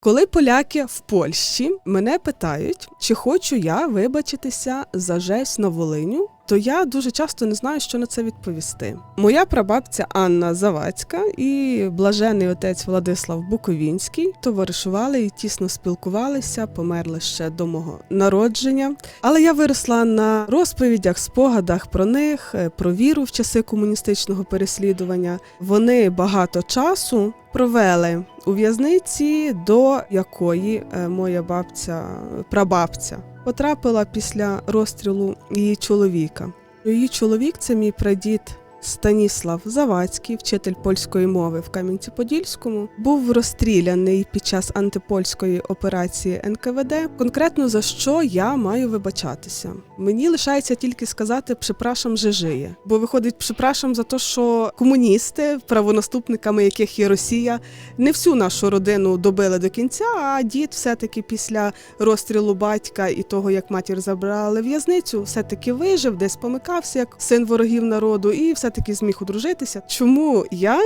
Коли поляки в Польщі мене питають, чи хочу я вибачитися за жесть на Волиню, то я дуже часто не знаю, що на це відповісти. Моя прабабця Анна Завадська і блажений отець Владислав Буковінський товаришували і тісно спілкувалися, померли ще до мого народження. Але я виросла на розповідях, спогадах про них, е, про віру в часи комуністичного переслідування. Вони багато часу провели у в'язниці, до якої е, моя бабця, прабабця, потрапила після розстрілу її чоловіка. Її чоловік це мій прадід Станіслав Завадський, вчитель польської мови в Кам'янці-Подільському, був розстріляний під час антипольської операції НКВД. Конкретно за що я маю вибачатися. Мені лишається тільки сказати «пшепрашам же жиє», бо виходить «пшепрашам» за те, що комуністи, правонаступниками яких є Росія, не всю нашу родину добили до кінця. А дід, все-таки після розстрілу батька і того, як матір забрали в'язницю, все-таки вижив, десь помикався як син ворогів народу, і все-таки зміг одружитися. Чому я?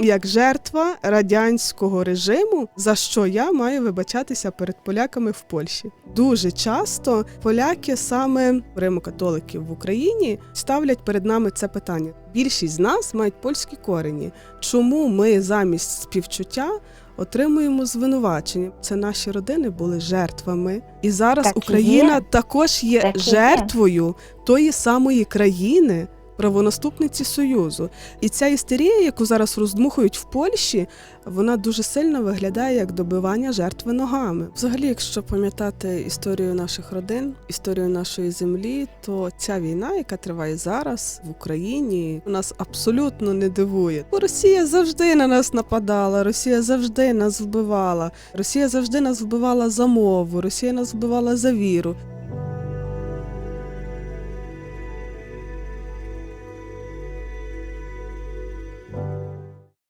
Як жертва радянського режиму, за що я маю вибачатися перед поляками в Польщі, дуже часто поляки, саме римокатоликів в Україні, ставлять перед нами це питання. Більшість з нас мають польські корені. Чому ми замість співчуття отримуємо звинувачення? Це наші родини були жертвами, і зараз Так Україна є. також є Так і є. жертвою тої самої країни. Правонаступниці Союзу, і ця істерія, яку зараз роздмухують в Польщі, вона дуже сильно виглядає як добивання жертви ногами. Взагалі, якщо пам'ятати історію наших родин, історію нашої землі, то ця війна, яка триває зараз в Україні, нас абсолютно не дивує. Бо Росія завжди на нас нападала, Росія завжди нас вбивала, Росія завжди нас вбивала за мову, Росія нас вбивала за віру.